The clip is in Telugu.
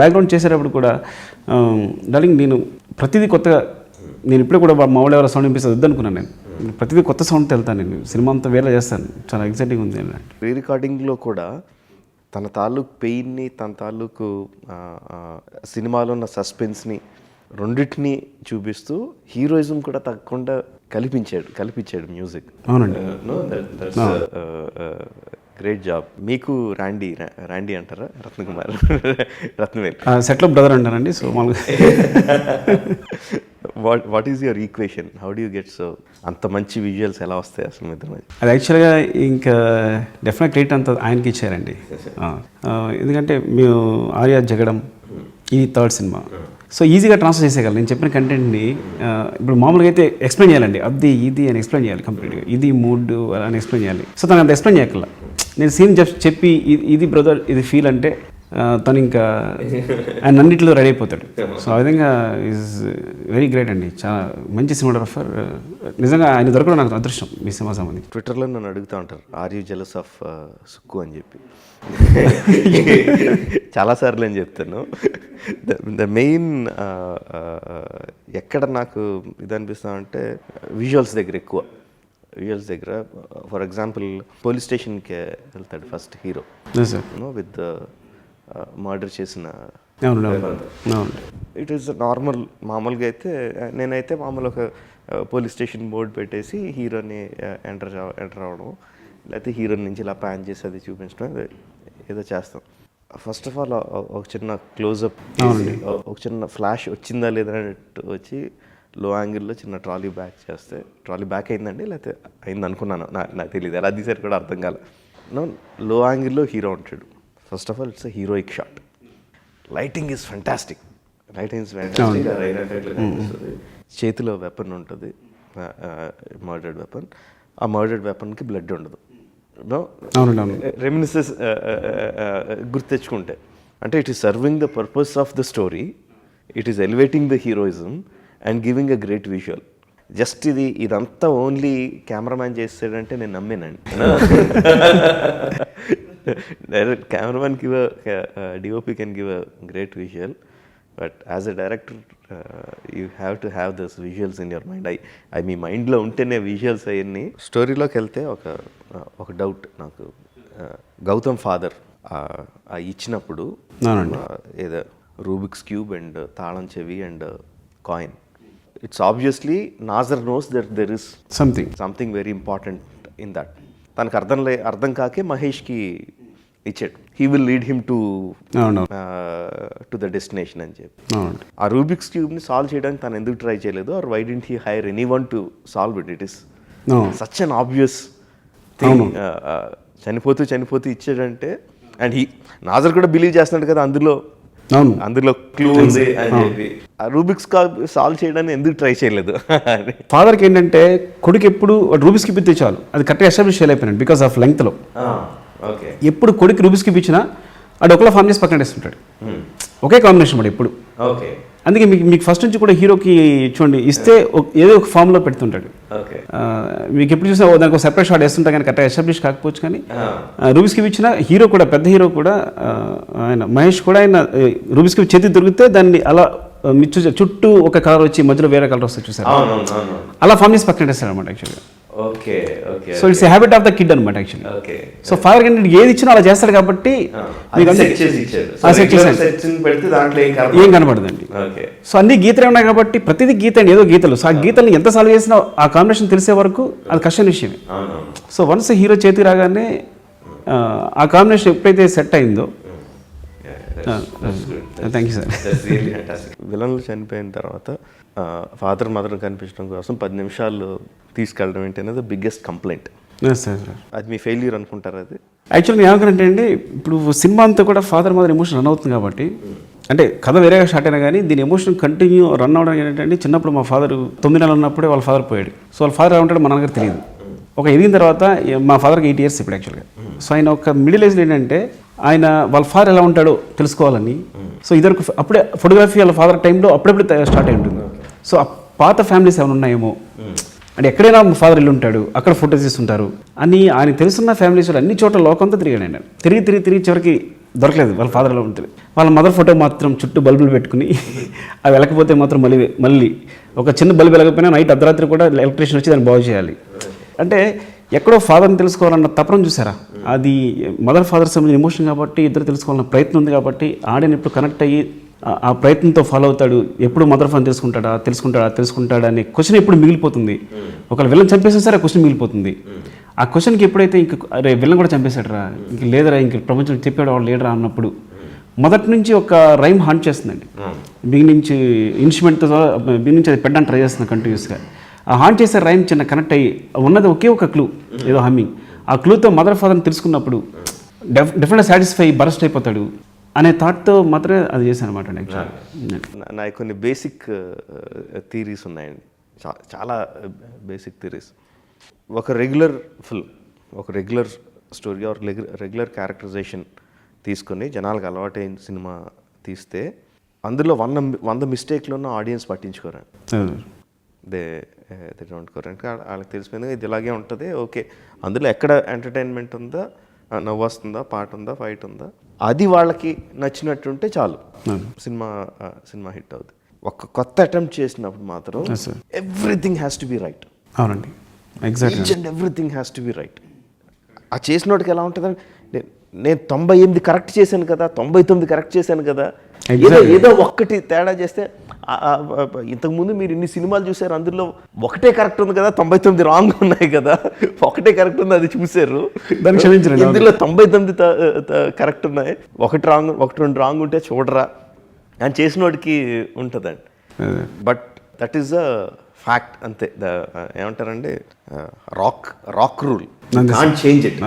బ్యాక్గ్రౌండ్ చేసేటప్పుడు కూడా డార్లింగ్ నేను ప్రతిదీ కొత్తగా నేను ఇప్పుడే కూడా మా వాళ్ళు ఎవరో సౌండ్ వినిపిస్తుంది వద్దనుకున్నాను నేను. ప్రతిదీ కొత్త సౌండ్తో వెళ్తాను నేను. సినిమా అంతా వేరే చేస్తాను. చాలా ఎక్సైటింగ్ ఉంది అన్నట్టు రీ రికార్డింగ్లో కూడా తన తాలూకు పెయిన్ని తన తాలూకు సినిమాలో ఉన్న సస్పెన్స్ని రెండింటిని చూపిస్తూ హీరోయిజం కూడా తగ్గకుండా కల్పించాడు కల్పించాడు మ్యూజిక్ అవునండి. గ్రేట్ జాబ్ మీకు రాండీ రాండీ అంటారా? రత్నకుమార్. రత్నవేల్. సెట్లో బ్రదర్ అంటానండి సో మామూలుగా. What what is your equation how do get so అంత మంచి విజువల్స్ ఎలా వస్తాయి అసలు మీ ఇద్దరి మధ్య? అది యాక్చువల్గా ఇంకా డెఫినెట్ క్రెడిట్ అంతా ఆయనకి ఇచ్చారండి. ఎందుకంటే మేము ఆర్యా జగడం ఇది థర్డ్ సినిమా సో ఈజీగా ట్రాన్స్ఫర్ చేసేయగలం నేను చెప్పిన కంటెంట్ని ఇప్పుడు మామూలుగా అయితే ఎక్స్ప్లెయిన్ చేయాలండి. అది ఇది అని ఎక్స్ప్లెయిన్ చేయాలి కంప్లీట్గా ఇది మూడ్ అని ఎక్స్ప్లెయిన్ చేయాలి. సో తను అంత ఎక్స్ప్లెయిన్ చేయగల నేను సీన్ జస్ట్ చెప్పి ఇది- ఇది బ్రదర్ ఇది ఫీల్ అంటే తను ఇంకా ఆయన అన్నింటిలో రెడీ అయిపోతాడు. సో ఆ విధంగా ఈజ్ వెరీ గ్రేట్ అండి. చాలా మంచి సినిమాటోగ్రఫర్ నిజంగా ఆయన దొరకడం నాకు అదృష్టం మీ సినిమా సంబంధించి. ట్విట్టర్లో నన్ను అడుగుతూ ఉంటారు are you jealous of Sukku? అని చెప్పి. చాలాసార్లు అని చెప్తాను. ద మెయిన్ ఎక్కడ నాకు ఇది అనిపిస్తా అంటే విజువల్స్ దగ్గర ఎక్కువ. విజువల్స్ దగ్గర ఫర్ ఎగ్జాంపుల్ పోలీస్ స్టేషన్కి వెళ్తాడు ఫస్ట్ హీరో విత్ మర్డర్ చేసిన ఇట్ ఈస్ నార్మల్ మామూలుగా అయితే నేనైతే మామూలు ఒక పోలీస్ స్టేషన్ బోర్డు పెట్టేసి హీరోని ఎంటర్ ఎంటర్ అవ్వడం లేకపోతే హీరో నుంచి ఇలా ప్యాన్ చేసి అది చూపించడం ఏదో- ఏదో చేస్తాం. ఫస్ట్ ఆఫ్ ఆల్ ఒక చిన్న క్లోజప్ ఒక చిన్న ఫ్లాష్ వచ్చిందా లేదా అన్నట్టు వచ్చి లో యాంగిల్లో చిన్న ట్రాలీ బ్యాక్ చేస్తే ట్రాలీ బ్యాక్ అయిందండి? లేకపోతే అయింది అనుకున్నాను. నాకు తెలియదు ఎలా తీసారు కూడా అర్థం కాలే. నో లో యాంగిల్లో హీరో ఉంటాడు. First of all it's heroic shot lighting is fantastic lighting fantastic చేతిలో వెపన్ ఉంటుంది. మర్డర్డ్ వెపన్ ఆ మర్డర్డ్ వెపన్కి బ్లడ్ ఉండదు. రెమినిసెస్ గుర్తు తెచ్చుకుంటే. అంటే it is serving the purpose of the story it is elevating the heroism and giving a great visual just ఇది ఇదంతా ఓన్లీ కెమెరామ్యాన్ చేస్తాడంటే నేను నమ్మేనండి. Direct cameraman give DOP can give a great visual but as a director you have to have these visuals in your mind I I మీ మైండ్లో ఉంటేనే విజువల్స్ అవన్నీ. స్టోరీలోకి వెళ్తే ఒక uh, ఒక డౌట్ నాకు uh, గౌతమ్ ఫాదర్ ఆ ఇచ్చినప్పుడు uh, ఏదో రూబిక్స్ క్యూబ్ అండ్ తాళం చెవి and coin it's obviously Nassar knows that there is something something very important in that తనకు అర్థం లే అర్థం కాకే మహేష్కి ఇచ్చాడు. He will lead him to to the destination అని చెప్పి. ఆ రూబిక్స్ క్యూబ్ని సాల్వ్ చేయడానికి తను ఎందుకు ట్రై చేయలేదు? Or why didn't he hire any one to solve it it is such an obvious thing చనిపోతూ చనిపోతూ ఇచ్చాడంటే అండ్ హీ నాజర్ కూడా బిలీవ్ చేస్తున్నాడు కదా అందులో. అవును. అందులో క్లూ ఉంది. అని చెప్పి. ఆ రూబిక్స్ సాల్వ్ చేయడానికి ఎందుకు ట్రై చేయలేదు? ఫాదర్కి ఏంటంటే కొడుకు ఎప్పుడు రూబిస్కి ఇప్పితే చాలు. అది కరెక్ట్గా ఎస్టాబ్లిష్ చేయలేకపోయినాడు బికాస్ ఆఫ్ లెంగ్త్లో ఓకే ఎప్పుడు కొడుకు రూబిస్కి ఇప్పించినా అడు ఒకలా ఫామ్ చేసి పక్కన వేస్తుంటాడు ఒకే కాంబినేషన్ మాట ఎప్పుడు. ఓకే అందుకే మీకు మీకు ఫస్ట్ నుంచి కూడా హీరోకి చూడండి ఇస్తే ఏదో ఒక ఫామ్లో పెడుతుంటాడు. మీకు ఎప్పుడు చూసినా దానికి ఒక సెపరేట్ షాట్ వేస్తుంటా కానీ కరెక్ట్గా ఎస్టాబ్లిష్ కాకపోవచ్చు కానీ రూబిస్కి ఇచ్చిన హీరో కూడా పెద్ద హీరో కూడా ఆయన మహేష్ కూడా ఆయన రూబిస్కి చేతి దొరికితే దాన్ని అలా చుట్టూ ఒక కలర్ వచ్చి మధ్యలో వేరే కలర్ వస్తుంది చూసారు? అలా ఫామ్ చేసి పక్కన వేస్తారు అనమాట యాక్చువల్గా okay okay so it's habit of the kid అనమాట యాక్చువల్లీ ఓకే సో ఫాదర్ ఏంటంటే ఏది ఇచ్చినా అలా చేస్తాడు కాబట్టి దాంట్లో ఏం కనబడదండి. ఓకే సో అన్ని గీతలే ఉన్నాయి కాబట్టి ప్రతిదీ గీత అండి ఏదో గీతలు. సో ఆ గీతల్ని ఎంత సాల్వ్ చేసినా ఆ కాంబినేషన్ తెలిసే వరకు అది కష్టమైన విషయమే. అవునవును. సో వన్స్ హీరో చేతికి రాగానే ఆ కాంబినేషన్ ఎప్పుడైతే సెట్ అయిందో థ్యాంక్ యూ సార్ విలన్లు చనిపోయిన తర్వాత ఫాదర్ మదర్ కనిపించడం కోసం పది నిమిషాలు తీసుకెళ్ళడం ఏంటి అనేది బిగ్గెస్ట్ కంప్లైంట్ సార్ అది మీ ఫెయిల్యూర్ అనుకుంటారు అది? యాక్చువల్గా ఏమనుకుంటే అండి ఇప్పుడు సినిమా అంతా కూడా ఫాదర్ మదర్ ఎమోషన్ రన్ అవుతుంది కాబట్టి అంటే కథ వేరేగా స్టార్ట్ అయినా కానీ దీని ఎమోషన్ కంటిన్యూ రన్ అవడం ఏంటంటే చిన్నప్పుడు మా ఫాదర్ తొమ్మిది నెలలు ఉన్నప్పుడే వాళ్ళ ఫాదర్ పోయాడు. సో వాళ్ళ ఫాదర్ ఎలా ఉంటాడో మన దగ్గర తెలియదు. ఒక ఎదిగిన తర్వాత మా ఫాదర్కి ఎయిట్ ఇయర్స్ ఇప్పుడు యాక్చువల్గా సో ఆయన ఒక మిడిల్ ఏజ్లో ఏంటంటే ఆయన వాళ్ళ ఫాదర్ ఎలా ఉంటాడో తెలుసుకోవాలని. సో ఇద్దరు అప్పుడే ఫోటోగ్రఫీ వాళ్ళ ఫాదర్ టైంలో అప్పుడప్పుడు స్టార్ట్ అయి ఉంటుంది. సో ఆ పాత ఫ్యామిలీస్ ఏమైనా ఉన్నాయేమో? అంటే ఎక్కడైనా ఫాదర్ ఇల్లు ఉంటాడు అక్కడ ఫోటోస్ తీస్తుంటారు అని ఆయన తెలుసున్న ఫ్యామిలీస్ అన్ని చోట్ల లోకంతో తిరిగాడు ఆయన. తిరిగి తిరిగి తిరిగి చివరికి దొరకలేదు వాళ్ళ ఫాదర్ ఎలా ఉంటుంది వాళ్ళ మదర్ ఫోటో మాత్రం చుట్టూ బల్బులు పెట్టుకుని అవి వెళ్ళకపోతే మాత్రం మళ్ళీ మళ్ళీ ఒక చిన్న బల్బు వెళ్ళకపోయినా నైట్ అర్ధరాత్రి కూడా ఎలక్ట్రీషియన్ వచ్చి దాన్ని బాగు చేయాలి. అంటే ఎక్కడో ఫాదర్ని తెలుసుకోవాలన్న తపనం చూసారా అది మదర్ ఫాదర్ సంబంధించిన ఎమోషన్ కాబట్టి ఇద్దరు తెలుసుకోవాలన్న ప్రయత్నం ఉంది కాబట్టి ఆడియన్ ఇప్పుడు కనెక్ట్ అయ్యి ఆ- ప్రయత్నంతో ఫాలో అవుతాడు. ఎప్పుడు మదర్ ఫాదర్ తెలుసుకుంటాడా తెలుసుకుంటాడా తెలుసుకుంటాడా అనే క్వశ్చన్ ఎప్పుడు మిగిలిపోతుంది. ఒకవేళ విలన్ చంపేసినా సరే ఆ క్వశ్చన్ మిగిలిపోతుంది. ఆ క్వశ్చన్కి ఎప్పుడైతే ఇంక అరే విలన్ కూడా చంపేశాడరా ఇంక లేదరా ఇంక ప్రపంచం చెప్పాడు వాడు లేడరా అన్నప్పుడు మొదటి నుంచి ఒక రైమ్ హాంట్ చేస్తుందండి. బిగినింగ్ నుంచి ఇన్స్ట్రుమెంట్తో బిగినింగ్ నుంచి అది పెట్టడానికి ట్రై చేస్తుంది కంటిన్యూస్గా ఆ హాంట్ చేసే రైమ్ చిన్న కనెక్ట్ అయ్యి ఉన్నది ఒకే ఒక క్లూ ఏదో హమ్మింగ్ ఆ క్లూతో మదర్ ఫాదర్ని తెలుసుకున్నప్పుడు డెఫ్ డెఫినెట్గా సాటిస్ఫై బరస్ట్ అయిపోతాడు అనే థాట్తో మాత్రమే అది చేశాను అనమాట నా- నా కొన్ని బేసిక్ థీరీస్ ఉన్నాయండి చాలా బేసిక్ థీరీస్ ఒక రెగ్యులర్ ఫిల్మ్ ఒక రెగ్యులర్ స్టోరీ ఒక రెగ్యులర్ క్యారెక్టరైజేషన్ తీసుకొని జనాలకు అలవాటైన సినిమా తీస్తే అందులో వంద వంద మిస్టేక్లు ఉన్న ఆడియన్స్ పట్టించుకోరండి దే దే డోంట్ కరెంట్ వాళ్ళకి తెలిసిపోయింది ఇది ఇలాగే ఉంటుంది ఓకే. అందులో ఎక్కడ ఎంటర్టైన్మెంట్ ఉందా? నవ్వు వస్తుందా పాట ఉందా ఫైట్ ఉందా? అది వాళ్ళకి నచ్చినట్టుంటే చాలు. సినిమా సినిమా హిట్ అవుతుంది ఒక కొత్త అటెంప్ట్ చేసినప్పుడు మాత్రం. Everything has to be right అవునండి. Exactly each and everything has to be right ఆ చేసినోడికి ఎలా ఉంటుందని నే- నేను తొంభై ఎనిమిది కరెక్ట్ చేశాను కదా తొంభై తొమ్మిది కరెక్ట్ చేశాను కదా. ఏదో ఏదో ఒక్కటి తేడా చేస్తే ఇంతకుముందు మీరు ఇన్ని సినిమాలు చూసారు అందులో ఒకటే కరెక్ట్ ఉంది కదా తొంభై తొమ్మిది రాంగ్ ఉన్నాయి కదా. ఒకటే కరెక్ట్ ఉంది అది చూసారు దాన్ని క్షమించండి, ఇందులో తొంభై తొమ్మిది కరెక్ట్ ఉన్నాయి. ఒకటి రాంగ్ ఒకటి రెండు రాంగ్ ఉంటే చూడరా. అని చేసినోడికి ఉంటుందండి. But that is a fact అంతే. ద ఏమంటారండి? Rock rock rule can change it